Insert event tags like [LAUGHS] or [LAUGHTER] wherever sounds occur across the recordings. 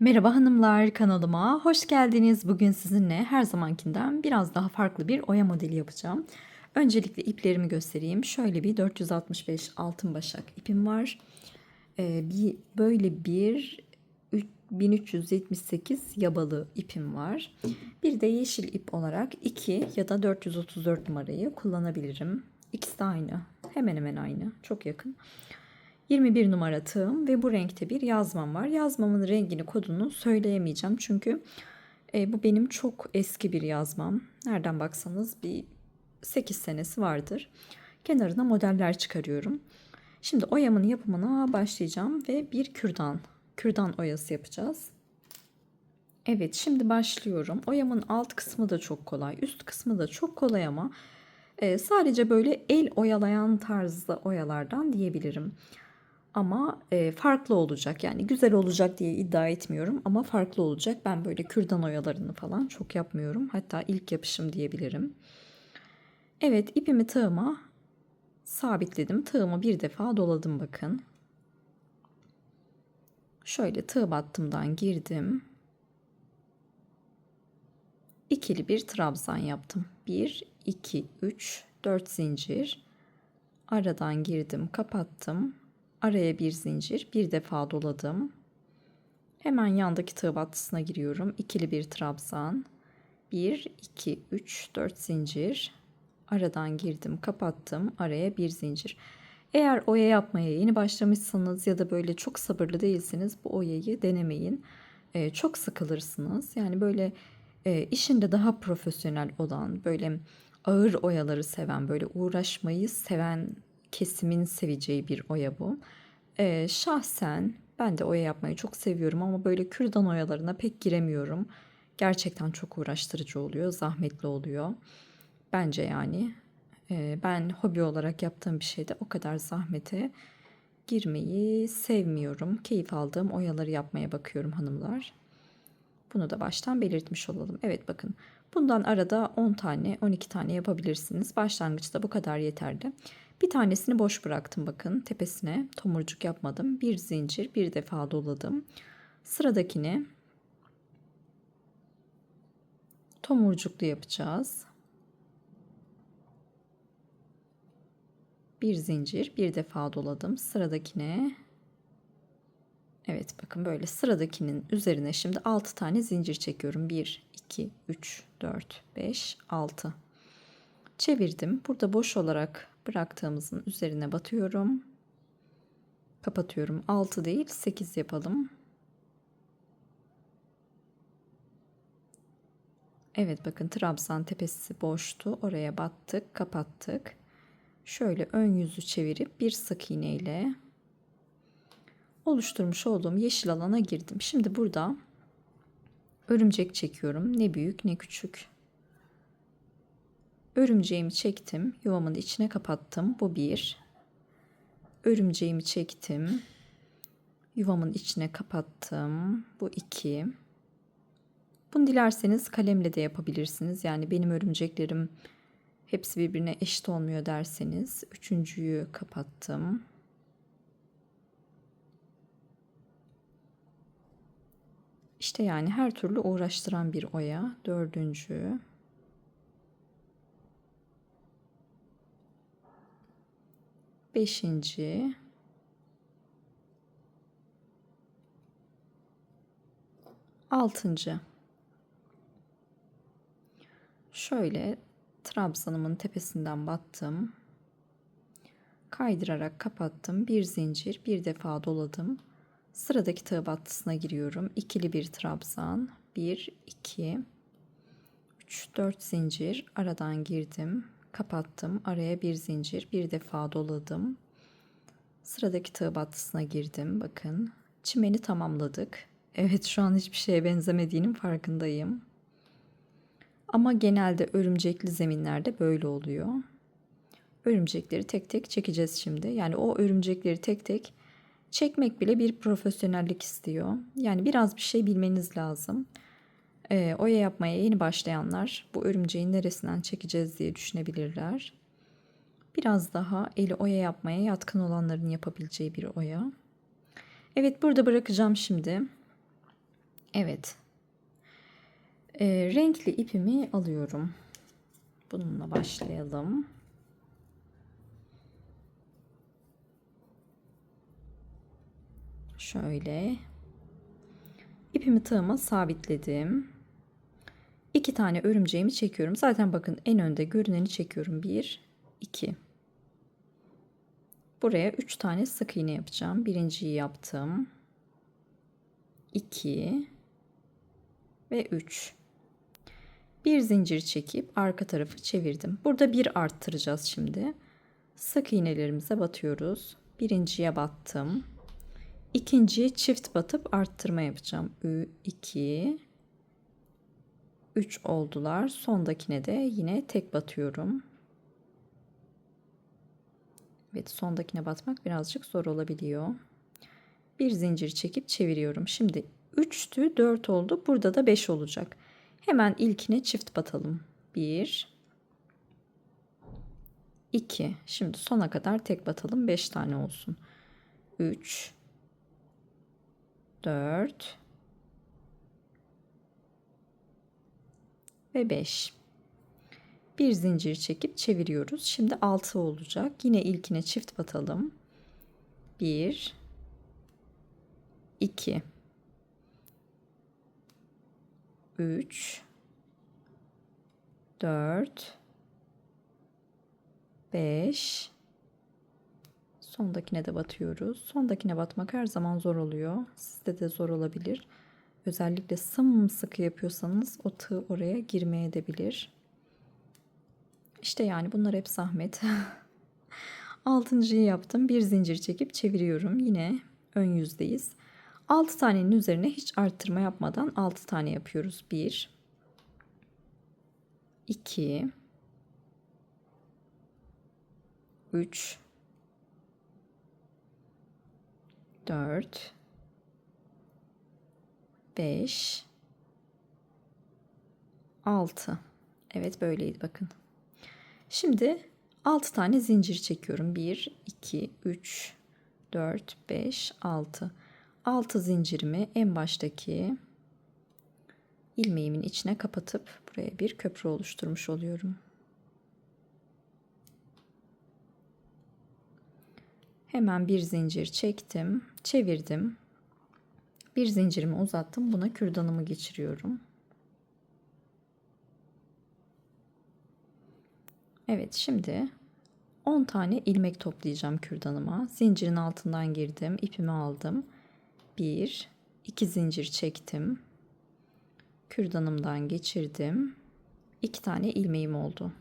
Merhaba hanımlar kanalıma hoş geldiniz. Bugün sizinle her zamankinden biraz daha farklı bir oya modeli yapacağım. Öncelikle iplerimi göstereyim. Şöyle bir 465 altın başak ipim var. Ee, bir böyle bir 1378 yabalı ipim var. Bir de yeşil ip olarak 2 ya da 434 numarayı kullanabilirim. İkisi de aynı. Hemen hemen aynı. Çok yakın. 21 numara tığım ve bu renkte bir yazmam var. Yazmamın rengini kodunu söyleyemeyeceğim çünkü e, bu benim çok eski bir yazmam. Nereden baksanız bir 8 senesi vardır. Kenarına modeller çıkarıyorum. Şimdi oyamın yapımına başlayacağım ve bir kürdan, kürdan oyası yapacağız. Evet şimdi başlıyorum. Oyamın alt kısmı da çok kolay, üst kısmı da çok kolay ama e, sadece böyle el oyalayan tarzda oyalardan diyebilirim ama e, farklı olacak. Yani güzel olacak diye iddia etmiyorum ama farklı olacak. Ben böyle kürdan oyalarını falan çok yapmıyorum. Hatta ilk yapışım diyebilirim. Evet ipimi tığıma sabitledim. Tığımı bir defa doladım bakın. Şöyle tığ battımdan girdim. İkili bir trabzan yaptım. 1, 2, 3, 4 zincir. Aradan girdim, kapattım. Araya bir zincir, bir defa doladım. Hemen yandaki tığ battısına giriyorum. İkili bir trabzan. 1, 2, 3, 4 zincir. Aradan girdim, kapattım. Araya bir zincir. Eğer oya yapmaya yeni başlamışsanız ya da böyle çok sabırlı değilsiniz bu oyayı denemeyin. Ee, çok sıkılırsınız. Yani böyle e, işinde daha profesyonel olan, böyle ağır oyaları seven, böyle uğraşmayı seven kesimin seveceği bir oya bu. Ee, şahsen ben de oya yapmayı çok seviyorum ama böyle kürdan oyalarına pek giremiyorum. Gerçekten çok uğraştırıcı oluyor, zahmetli oluyor. Bence yani e, ben hobi olarak yaptığım bir şeyde o kadar zahmete girmeyi sevmiyorum. Keyif aldığım oyaları yapmaya bakıyorum hanımlar. Bunu da baştan belirtmiş olalım. Evet bakın bundan arada 10 tane 12 tane yapabilirsiniz. Başlangıçta bu kadar yeterli. Bir tanesini boş bıraktım bakın tepesine tomurcuk yapmadım. Bir zincir bir defa doladım. Sıradakini tomurcuklu yapacağız. Bir zincir bir defa doladım. Sıradakine Evet bakın böyle sıradakinin üzerine şimdi 6 tane zincir çekiyorum. 1, 2, 3, 4, 5, 6. Çevirdim. Burada boş olarak bıraktığımızın üzerine batıyorum. Kapatıyorum. 6 değil 8 yapalım. Evet bakın trabzan tepesi boştu. Oraya battık, kapattık. Şöyle ön yüzü çevirip bir sık iğne ile oluşturmuş olduğum yeşil alana girdim. Şimdi burada örümcek çekiyorum. Ne büyük ne küçük. Örümceğimi çektim. Yuvamın içine kapattım. Bu bir. Örümceğimi çektim. Yuvamın içine kapattım. Bu iki. Bunu dilerseniz kalemle de yapabilirsiniz. Yani benim örümceklerim hepsi birbirine eşit olmuyor derseniz. Üçüncüyü kapattım. İşte yani her türlü uğraştıran bir oya. Dördüncü. Beşinci. Altıncı. Şöyle trabzanımın tepesinden battım. Kaydırarak kapattım. Bir zincir, bir defa doladım. Sıradaki tığ battısına giriyorum. İkili bir trabzan. 1, 2, 3, 4 zincir. Aradan girdim. Kapattım. Araya bir zincir. Bir defa doladım. Sıradaki tığ battısına girdim. Bakın. Çimeni tamamladık. Evet şu an hiçbir şeye benzemediğinin farkındayım. Ama genelde örümcekli zeminlerde böyle oluyor. Örümcekleri tek tek çekeceğiz şimdi. Yani o örümcekleri tek tek Çekmek bile bir profesyonellik istiyor. Yani biraz bir şey bilmeniz lazım. E, oya yapmaya yeni başlayanlar bu örümceğin neresinden çekeceğiz diye düşünebilirler. Biraz daha eli oya yapmaya yatkın olanların yapabileceği bir oya. Evet burada bırakacağım şimdi. Evet. Ee, renkli ipimi alıyorum. Bununla başlayalım. Şöyle. İpimi tığıma sabitledim. İki tane örümceğimi çekiyorum. Zaten bakın en önde görüneni çekiyorum. Bir, iki. Buraya üç tane sık iğne yapacağım. Birinciyi yaptım. 2 ve 3. Bir zincir çekip arka tarafı çevirdim. Burada bir arttıracağız şimdi. Sık iğnelerimize batıyoruz. Birinciye battım. İkinciye çift batıp arttırma yapacağım. 2 3 oldular. Sondakine de yine tek batıyorum. Evet sondakine batmak birazcık zor olabiliyor. Bir zincir çekip çeviriyorum. Şimdi 3'tü 4 oldu. Burada da 5 olacak. Hemen ilkine çift batalım. 1 2 Şimdi sona kadar tek batalım. 5 tane olsun. 3 4 ve 5. Bir zincir çekip çeviriyoruz. Şimdi 6 olacak. Yine ilkine çift batalım. 1 2 3 4 5 Sondakine de batıyoruz. Sondakine batmak her zaman zor oluyor. Sizde de zor olabilir. Özellikle sımsıkı yapıyorsanız o tığ oraya girmeye edebilir. İşte yani bunlar hep zahmet. [LAUGHS] Altıncıyı yaptım. Bir zincir çekip çeviriyorum. Yine ön yüzdeyiz. 6 tanenin üzerine hiç arttırma yapmadan 6 tane yapıyoruz. 1 2 3 4 5 6 Evet böyleydi bakın. Şimdi 6 tane zincir çekiyorum. 1 2 3 4 5 6 6 zincirimi en baştaki ilmeğimin içine kapatıp buraya bir köprü oluşturmuş oluyorum. Hemen bir zincir çektim, çevirdim. Bir zincirimi uzattım. Buna kürdanımı geçiriyorum. Evet, şimdi 10 tane ilmek toplayacağım kürdanıma. Zincirin altından girdim, ipimi aldım. 1 2 zincir çektim. Kürdanımdan geçirdim. 2 tane ilmeğim oldu.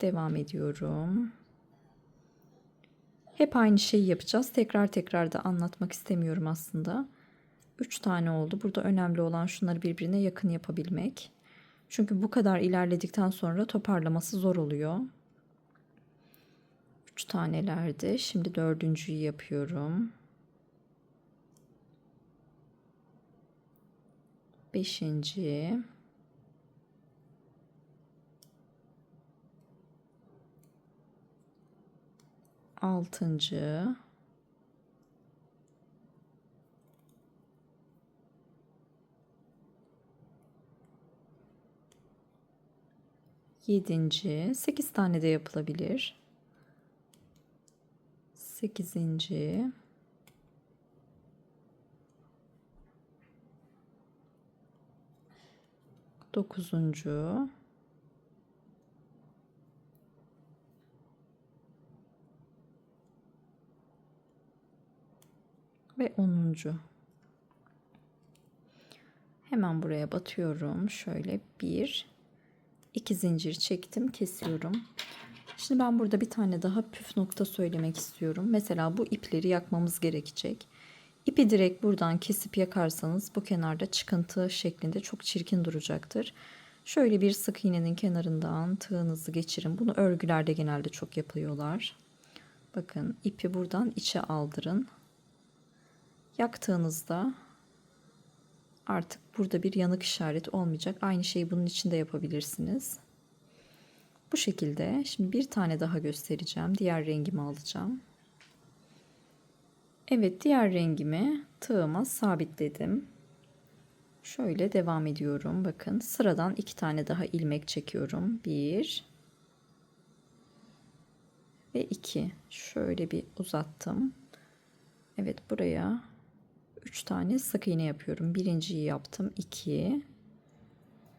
Devam ediyorum. Hep aynı şeyi yapacağız. Tekrar tekrar da anlatmak istemiyorum aslında. 3 tane oldu. Burada önemli olan şunları birbirine yakın yapabilmek. Çünkü bu kadar ilerledikten sonra toparlaması zor oluyor. 3 tanelerde. Şimdi dördüncüyü yapıyorum. Beşinci. Altıncı. Yedinci. Sekiz tane de yapılabilir sekizinci dokuzuncu ve onuncu hemen buraya batıyorum şöyle bir iki zincir çektim kesiyorum Şimdi ben burada bir tane daha püf nokta söylemek istiyorum. Mesela bu ipleri yakmamız gerekecek. İpi direkt buradan kesip yakarsanız bu kenarda çıkıntı şeklinde çok çirkin duracaktır. Şöyle bir sık iğnenin kenarından tığınızı geçirin. Bunu örgülerde genelde çok yapıyorlar. Bakın ipi buradan içe aldırın. Yaktığınızda artık burada bir yanık işareti olmayacak. Aynı şeyi bunun için de yapabilirsiniz. Bu şekilde şimdi bir tane daha göstereceğim. Diğer rengimi alacağım. Evet diğer rengimi tığıma sabitledim. Şöyle devam ediyorum. Bakın sıradan iki tane daha ilmek çekiyorum. Bir ve iki. Şöyle bir uzattım. Evet buraya üç tane sık iğne yapıyorum. Birinciyi yaptım. 2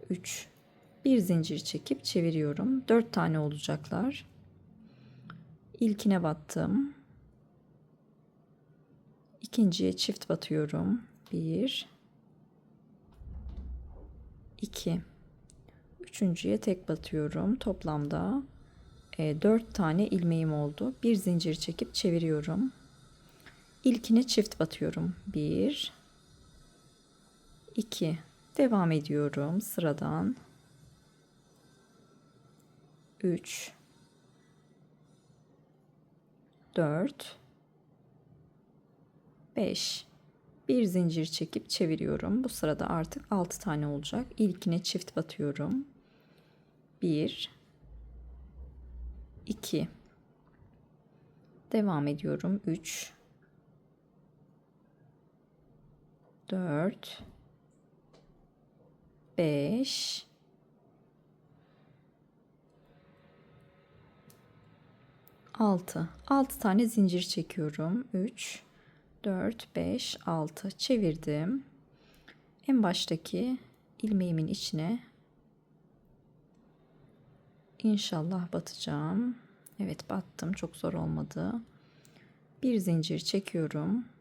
3 bir zincir çekip çeviriyorum. Dört tane olacaklar. İlkine battım. İkinciye çift batıyorum. Bir, iki, üçüncüye tek batıyorum. Toplamda e, 4 tane ilmeğim oldu. Bir zincir çekip çeviriyorum. İlkine çift batıyorum. Bir, iki. Devam ediyorum sıradan. Üç, dört, 5 bir zincir çekip çeviriyorum. Bu sırada artık 6 tane olacak. İlkine çift batıyorum. 1 2 Devam ediyorum. 3 4 5 6 6 tane zincir çekiyorum. 3 4, 5, 6 çevirdim. En baştaki ilmeğimin içine inşallah batacağım. Evet battım. Çok zor olmadı. Bir zincir çekiyorum.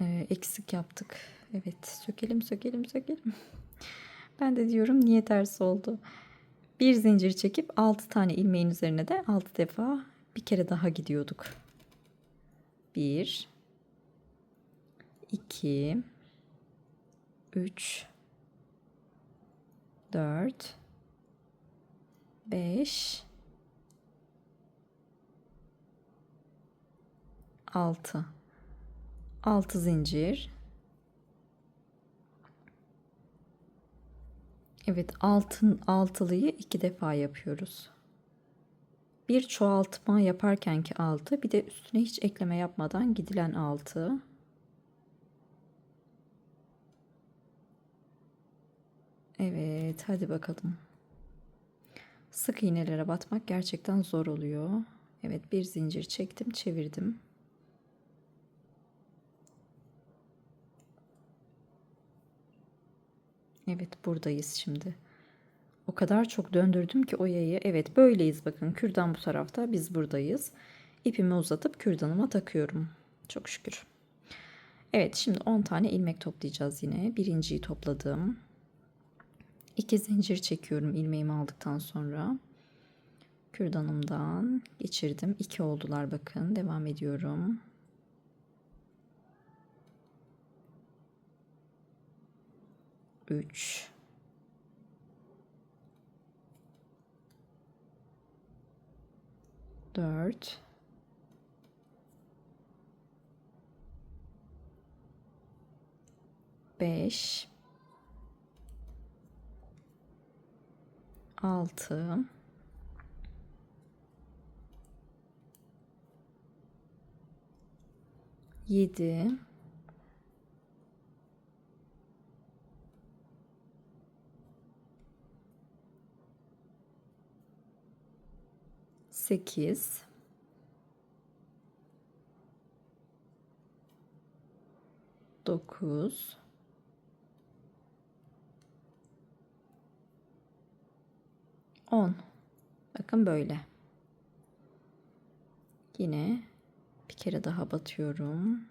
Ee, eksik yaptık. Evet sökelim sökelim sökelim. [LAUGHS] Ben de diyorum niye ters oldu. Bir zincir çekip 6 tane ilmeğin üzerine de 6 defa bir kere daha gidiyorduk. 1 2 3 4 5 6 6 zincir. Evet altın altılıyı iki defa yapıyoruz. Bir çoğaltma yaparkenki altı bir de üstüne hiç ekleme yapmadan gidilen altı. Evet hadi bakalım. Sık iğnelere batmak gerçekten zor oluyor. Evet bir zincir çektim çevirdim Evet buradayız şimdi o kadar çok döndürdüm ki o yayı. Evet böyleyiz bakın. Kürdan bu tarafta. Biz buradayız. İpimi uzatıp kürdanıma takıyorum. Çok şükür. Evet şimdi 10 tane ilmek toplayacağız yine. Birinciyi topladım. 2 zincir çekiyorum ilmeğimi aldıktan sonra. Kürdanımdan geçirdim. 2 oldular bakın. Devam ediyorum. Üç. 4 5 6 7 8 9 10 bakın böyle. Yine bir kere daha batıyorum.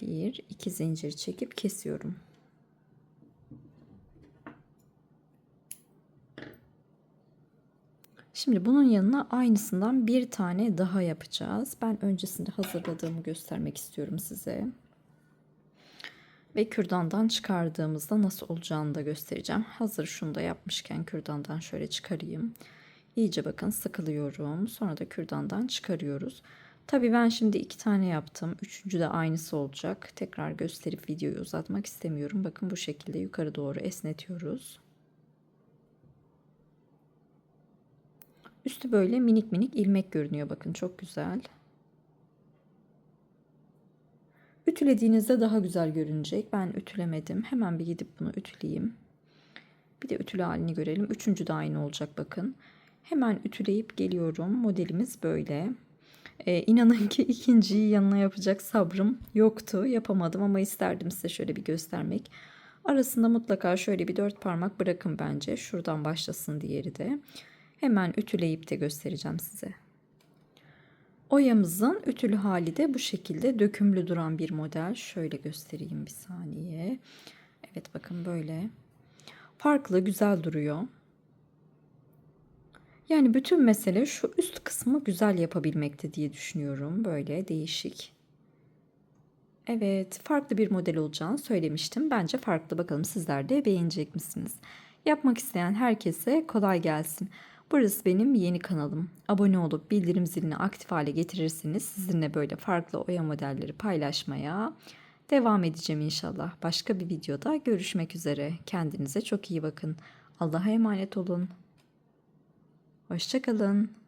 Bir iki zincir çekip kesiyorum Şimdi bunun yanına aynısından bir tane daha yapacağız. Ben öncesinde hazırladığımı göstermek istiyorum size. Ve kürdandan çıkardığımızda nasıl olacağını da göstereceğim. Hazır şunu da yapmışken kürdandan şöyle çıkarayım. İyice bakın sıkılıyorum. Sonra da kürdandan çıkarıyoruz. Tabi ben şimdi iki tane yaptım. Üçüncü de aynısı olacak. Tekrar gösterip videoyu uzatmak istemiyorum. Bakın bu şekilde yukarı doğru esnetiyoruz. Üstü böyle minik minik ilmek görünüyor bakın çok güzel. Ütülediğinizde daha güzel görünecek. Ben ütülemedim. Hemen bir gidip bunu ütüleyeyim. Bir de ütülü halini görelim. Üçüncü de aynı olacak bakın. Hemen ütüleyip geliyorum. Modelimiz böyle. Ee, inanın ki ikinciyi yanına yapacak sabrım yoktu. Yapamadım ama isterdim size şöyle bir göstermek. Arasında mutlaka şöyle bir dört parmak bırakın bence. Şuradan başlasın diğeri de. Hemen ütüleyip de göstereceğim size. Oyamızın ütülü hali de bu şekilde dökümlü duran bir model. Şöyle göstereyim bir saniye. Evet bakın böyle. Farklı, güzel duruyor. Yani bütün mesele şu üst kısmı güzel yapabilmekte diye düşünüyorum. Böyle değişik. Evet, farklı bir model olacağını söylemiştim. Bence farklı. Bakalım sizler de beğenecek misiniz? Yapmak isteyen herkese kolay gelsin. Burası benim yeni kanalım. Abone olup bildirim zilini aktif hale getirirseniz sizinle böyle farklı oya modelleri paylaşmaya devam edeceğim inşallah. Başka bir videoda görüşmek üzere. Kendinize çok iyi bakın. Allah'a emanet olun. Hoşçakalın.